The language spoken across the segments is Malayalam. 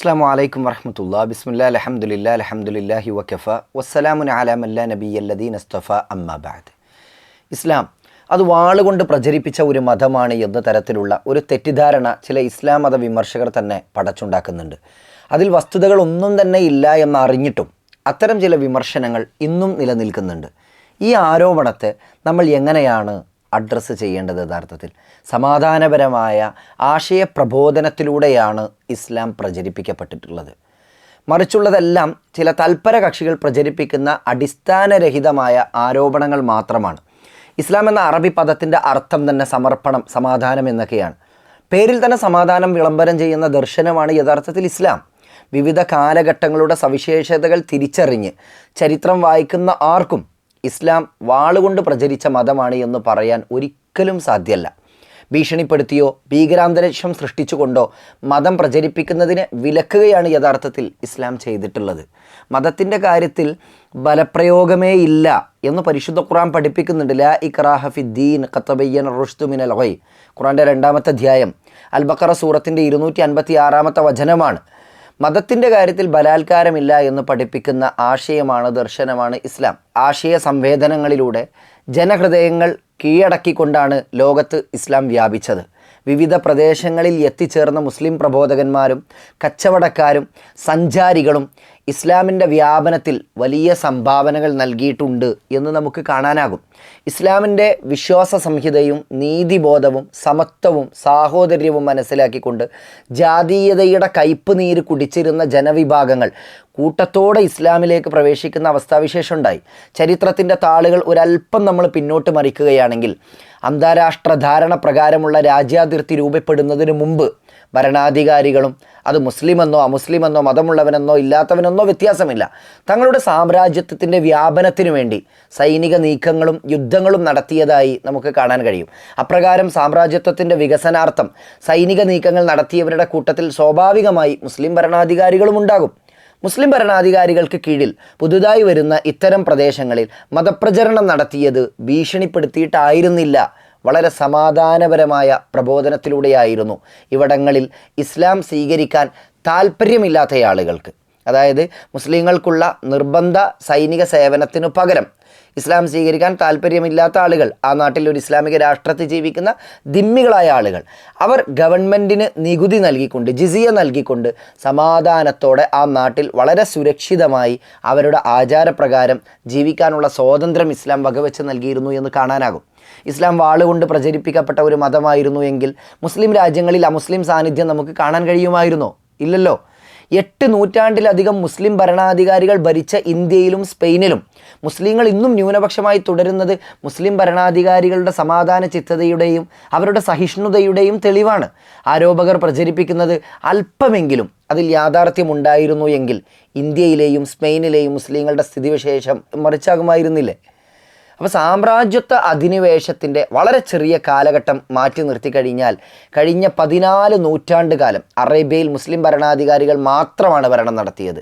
അസ്സാം വലൈക്കും വറഹമത്തുള്ള ബിസ്മില്ല അലഹമുല്ല അലഹമുല്ലാഹി വഖഫ വസ്സലാമുൻ അലാമല്ല നബി അല്ലദീൻ അസ്തഫ അമ്മാബാദ് ഇസ്ലാം അത് വാളുകൊണ്ട് പ്രചരിപ്പിച്ച ഒരു മതമാണ് എന്ന തരത്തിലുള്ള ഒരു തെറ്റിദ്ധാരണ ചില ഇസ്ലാം മത വിമർശകർ തന്നെ പടച്ചുണ്ടാക്കുന്നുണ്ട്. അതിൽ വസ്തുതകളൊന്നും തന്നെ ഇല്ല എന്നറിഞ്ഞിട്ടും അത്തരം ചില വിമർശനങ്ങൾ ഇന്നും നിലനിൽക്കുന്നുണ്ട്. ഈ ആരോപണത്തെ നമ്മൾ എങ്ങനെയാണ് അഡ്രസ്സ് ചെയ്യേണ്ടത് യഥാർത്ഥത്തിൽ. സമാധാനപരമായ ആശയപ്രബോധനത്തിലൂടെയാണ് ഇസ്ലാം പ്രചരിപ്പിക്കപ്പെട്ടിട്ടുള്ളത്. മറിച്ചുള്ളതെല്ലാം ചില തൽപര കക്ഷികൾ പ്രചരിപ്പിക്കുന്ന അടിസ്ഥാനരഹിതമായ ആരോപണങ്ങൾ മാത്രമാണ്. ഇസ്ലാം എന്ന അറബി പദത്തിന്റെ അർത്ഥം തന്നെ സമർപ്പണം സമാധാനം എന്നൊക്കെയാണ്. പേരിൽ തന്നെ സമാധാനം വിളംബരം ചെയ്യുന്ന ദർശനമാണ് യഥാർത്ഥത്തിൽ ഇസ്ലാം. വിവിധ കാലഘട്ടങ്ങളുടെ സവിശേഷതകൾ തിരിച്ചറിഞ്ഞ് ചരിത്രം വായിക്കുന്ന ആർക്കും ഇസ്ലാം വാളുകൊണ്ട് പ്രചരിച്ച മതമാണ് എന്ന് പറയാൻ ഒരിക്കലും സാധ്യമല്ല ഭീഷണിപ്പെടുത്തിയോ ഭീകരാന്തരീക്ഷം സൃഷ്ടിച്ചുകൊണ്ടോ മതം പ്രചരിപ്പിക്കുന്നതിന് വിലക്കുകയാണ് യഥാർത്ഥത്തിൽ ഇസ്ലാം ചെയ്തിട്ടുള്ളത്. മതത്തിന്റെ കാര്യത്തിൽ ബലപ്രയോഗമേ ഇല്ല എന്ന് പരിശുദ്ധ ഖുറാൻ പഠിപ്പിക്കുന്നുണ്ട്. ലാ ഇക്രാഹ ഫിദ്ദീൻ ഖത്തബയ്യൻ റുഷ്തു മിനൽ ഖുറാന്റെ രണ്ടാമത്തെ അധ്യായം അൽബക്കറ സൂറത്തിന്റെ ഇരുന്നൂറ്റി അൻപത്തി ആറാമത്തെ വചനമാണ്. മതത്തിന്റെ കാര്യത്തിൽ ബലാത്കാരമില്ല എന്ന് പഠിപ്പിക്കുന്ന ആശയമാണ് ദർശനമാണ് ഇസ്ലാം. ആശയ സംവേദനങ്ങളിലൂടെ ജനഹൃദയങ്ങൾ കീഴടക്കിക്കൊണ്ടാണ് ലോകത്ത് ഇസ്ലാം വ്യാപിച്ചത്. വിവിധ പ്രദേശങ്ങളിൽ എത്തിച്ചേർന്ന മുസ്ലിം പ്രബോധകന്മാരും കച്ചവടക്കാരും സഞ്ചാരികളും ഇസ്ലാമിന്റെ വ്യാപനത്തിൽ വലിയ സംഭാവനകൾ നൽകിയിട്ടുണ്ട് എന്ന് നമുക്ക് കാണാനാകും. ഇസ്ലാമിന്റെ വിശ്വാസ സംഹിതയും നീതിബോധവും സമത്വവും സാഹോദര്യവും മനസ്സിലാക്കിക്കൊണ്ട് ജാതീയതയുടെ കയ്പ് നീര് കുടിച്ചിരുന്ന ജനവിഭാഗങ്ങൾ കൂട്ടത്തോടെ ഇസ്ലാമിലേക്ക് പ്രവേശിക്കുന്ന അവസ്ഥാവിശേഷം ഉണ്ടായി. ചരിത്രത്തിന്റെ താളുകൾ ഒരല്പം നമ്മൾ പിന്നോട്ട് മറിക്കുകയാണെങ്കിൽ അന്താരാഷ്ട്ര ധാരണ പ്രകാരമുള്ള രാജ്യാതിർത്തി രൂപപ്പെടുന്നതിന് മുമ്പ് ഭരണാധികാരികളും അത് മുസ്ലിമെന്നോ അമുസ്ലിമെന്നോ മതമുള്ളവനെന്നോ ഇല്ലാത്തവനെന്നോ വ്യത്യാസമില്ല. തങ്ങളുടെ സാമ്രാജ്യത്വത്തിന്റെ വ്യാപനത്തിനു വേണ്ടി സൈനിക നീക്കങ്ങളും യുദ്ധങ്ങളും നടത്തിയതായി നമുക്ക് കാണാൻ കഴിയും. അപ്രകാരം സാമ്രാജ്യത്വത്തിന്റെ വികസനാർത്ഥം സൈനിക നീക്കങ്ങൾ നടത്തിയവരുടെ കൂട്ടത്തിൽ സ്വാഭാവികമായി മുസ്ലിം ഭരണാധികാരികളും ഉണ്ടാകും. മുസ്ലിം ഭരണാധികാരികൾക്ക് കീഴിൽ പുതുതായി വരുന്ന ഇത്തരം പ്രദേശങ്ങളിൽ മതപ്രചരണം നടത്തിയത് ഭീഷണിപ്പെടുത്തിയിട്ടായിരുന്നില്ല. വളരെ സമാധാനപരമായ പ്രബോധനത്തിലൂടെയായിരുന്നു. ഇവിടങ്ങളിൽ ഇസ്ലാം സ്വീകരിക്കാൻ താല്പര്യമില്ലാത്ത ആളുകൾക്ക്. അതായത് മുസ്ലിങ്ങൾക്കുള്ള നിർബന്ധ സൈനിക സേവനത്തിനു പകരം ഇസ്ലാം സ്വീകരിക്കാൻ താല്പര്യമില്ലാത്ത ആളുകൾ ആ നാട്ടിൽ ഒരു ഇസ്ലാമിക രാഷ്ട്രത്തിൽ ജീവിക്കുന്ന ദിമ്മികളായ ആളുകൾ അവർ ഗവൺമെന്റിന് നികുതി നൽകിക്കൊണ്ട് ജിസിയ നൽകിക്കൊണ്ട് സമാധാനത്തോടെ ആ നാട്ടിൽ വളരെ സുരക്ഷിതമായി അവരുടെ ആചാരപ്രകാരം ജീവിക്കാനുള്ള സ്വാതന്ത്ര്യം ഇസ്ലാം വകവെച്ച് നൽകിയിരുന്നു എന്ന് കാണാനാകും. ഇസ്ലാം വാളുകൊണ്ട് പ്രചരിപ്പിക്കപ്പെട്ട ഒരു മതമായിരുന്നു എങ്കിൽ മുസ്ലിം രാജ്യങ്ങളിൽ അമുസ്ലിം സാന്നിധ്യം നമുക്ക് കാണാൻ കഴിയുമായിരുന്നോ? ഇല്ലല്ലോ. എട്ട് നൂറ്റാണ്ടിലധികം മുസ്ലിം ഭരണാധികാരികൾ ഭരിച്ച ഇന്ത്യയിലും സ്പെയിനിലും. മുസ്ലിങ്ങൾ ഇന്നും ന്യൂനപക്ഷമായി തുടരുന്നത് മുസ്ലിം ഭരണാധികാരികളുടെ സമാധാന ചിത്തതയുടെയും അവരുടെ സഹിഷ്ണുതയുടെയും തെളിവാണ്. ആരോപകർ പ്രചരിപ്പിക്കുന്നത് അല്പമെങ്കിലും അതിൽ യാഥാർത്ഥ്യമുണ്ടായിരുന്നു എങ്കിൽ ഇന്ത്യയിലെയും സ്പെയിനിലെയും മുസ്ലിങ്ങളുടെ സ്ഥിതിവിശേഷം മറിച്ചാകുമായിരുന്നില്ലേ? അപ്പോൾ സാമ്രാജ്യത്വ അധിനിവേശത്തിന്റെ വളരെ ചെറിയ കാലഘട്ടം മാറ്റി നിർത്തി കഴിഞ്ഞാൽ കഴിഞ്ഞ പതിനാല് നൂറ്റാണ്ട് കാലം അറേബ്യയിൽ മുസ്ലിം ഭരണാധികാരികൾ മാത്രമാണ് ഭരണം നടത്തിയത്.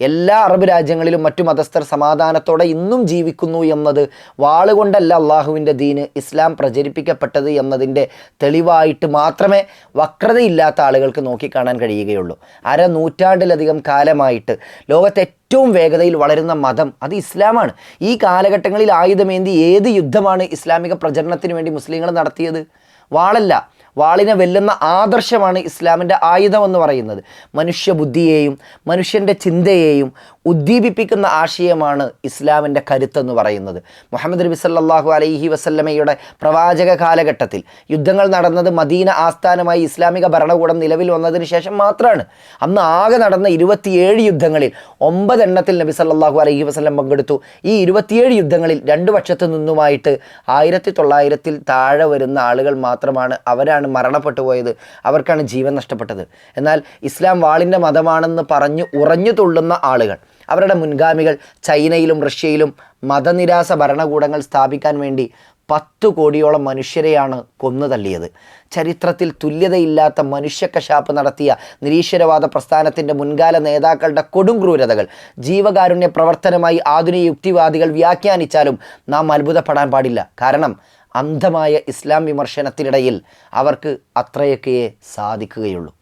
എല്ലാ അറബ് രാജ്യങ്ങളിലും മറ്റു മതസ്ഥർ സമാധാനത്തോടെ ഇന്നും ജീവിക്കുന്നു എന്നത് വാളുകൊണ്ടല്ല അള്ളാഹുവിന്റെ ദീന് ഇസ്ലാം പ്രചരിപ്പിക്കപ്പെട്ടത് എന്നതിന്റെ തെളിവായിട്ട് മാത്രമേ വക്രതയില്ലാത്ത ആളുകൾക്ക് നോക്കിക്കാണാൻ കഴിയുകയുള്ളൂ. അര നൂറ്റാണ്ടിലധികം കാലമായിട്ട് ലോകത്തെ ഏറ്റവും വേഗതയിൽ വളരുന്ന മതം അത് ഇസ്ലാമാണ്. ഈ കാലഘട്ടങ്ങളിൽ ആയുധമേന്തി ഏത് യുദ്ധമാണ് ഇസ്ലാമിക പ്രചരണത്തിന് വേണ്ടി മുസ്ലിങ്ങൾ നടത്തിയത്? വാളല്ല. വാളിനെ വെല്ലുന്ന ആദർശമാണ് ഇസ്ലാമിന്റെ ആയുധമെന്ന് പറയുന്നത്. മനുഷ്യബുദ്ധിയെയും മനുഷ്യന്റെ ചിന്തയെയും ഉദ്ദീപിപ്പിക്കുന്ന ആശയമാണ് ഇസ്ലാമിന്റെ കരുത്തെന്ന് പറയുന്നത്. മുഹമ്മദ് നബി സല്ലാഹു അലൈഹി വസല്ലമയുടെ പ്രവാചക കാലഘട്ടത്തിൽ യുദ്ധങ്ങൾ നടന്നത് മദീന ആസ്ഥാനമായി ഇസ്ലാമിക ഭരണകൂടം നിലവിൽ വന്നതിന് ശേഷം മാത്രമാണ്. അന്ന് ആകെ നടന്ന ഇരുപത്തിയേഴ് യുദ്ധങ്ങളിൽ ഒമ്പതെണ്ണത്തിൽ നബി സല്ലാഹു അലൈഹി വസല്ലം പങ്കെടുത്തു. ഈ ഇരുപത്തിയേഴ് യുദ്ധങ്ങളിൽ രണ്ട് പക്ഷത്തു നിന്നുമായിട്ട് ആയിരത്തി തൊള്ളായിരത്തിൽ താഴെ വരുന്ന ആളുകൾ മാത്രമാണ് അവരാണ് മരണപ്പെട്ടു പോയത്. അവർക്കാണ് ജീവൻ നഷ്ടപ്പെട്ടത്. എന്നാൽ ഇസ്ലാം വാളിന്റെ മതമാണെന്ന് പറഞ്ഞ് ഉറഞ്ഞു തുള്ളുന്ന ആളുകൾ അവരുടെ മുൻഗാമികൾ ചൈനയിലും റഷ്യയിലും മതനിരാസ ഭരണകൂടങ്ങൾ സ്ഥാപിക്കാൻ വേണ്ടി പത്തു കോടിയോളം മനുഷ്യരെയാണ് കൊന്നു തള്ളിയത്. ചരിത്രത്തിൽ തുല്യതയില്ലാത്ത മനുഷ്യക്കശാപ്പ് നടത്തിയ നിരീശ്വരവാദ പ്രസ്ഥാനത്തിന്റെ മുൻകാല നേതാക്കളുടെ കൊടും ക്രൂരതകൾ ജീവകാരുണ്യ പ്രവർത്തനമായി ആധുനിക യുക്തിവാദികൾ വ്യാഖ്യാനിച്ചാലും നാം അത്ഭുതപ്പെടാൻ പാടില്ല. കാരണം അന്ധമായ ഇസ്ലാം വിമർശനത്തിനിടയിൽ അവർക്ക് അത്രയൊക്കെയേ സാധിക്കുകയുള്ളൂ.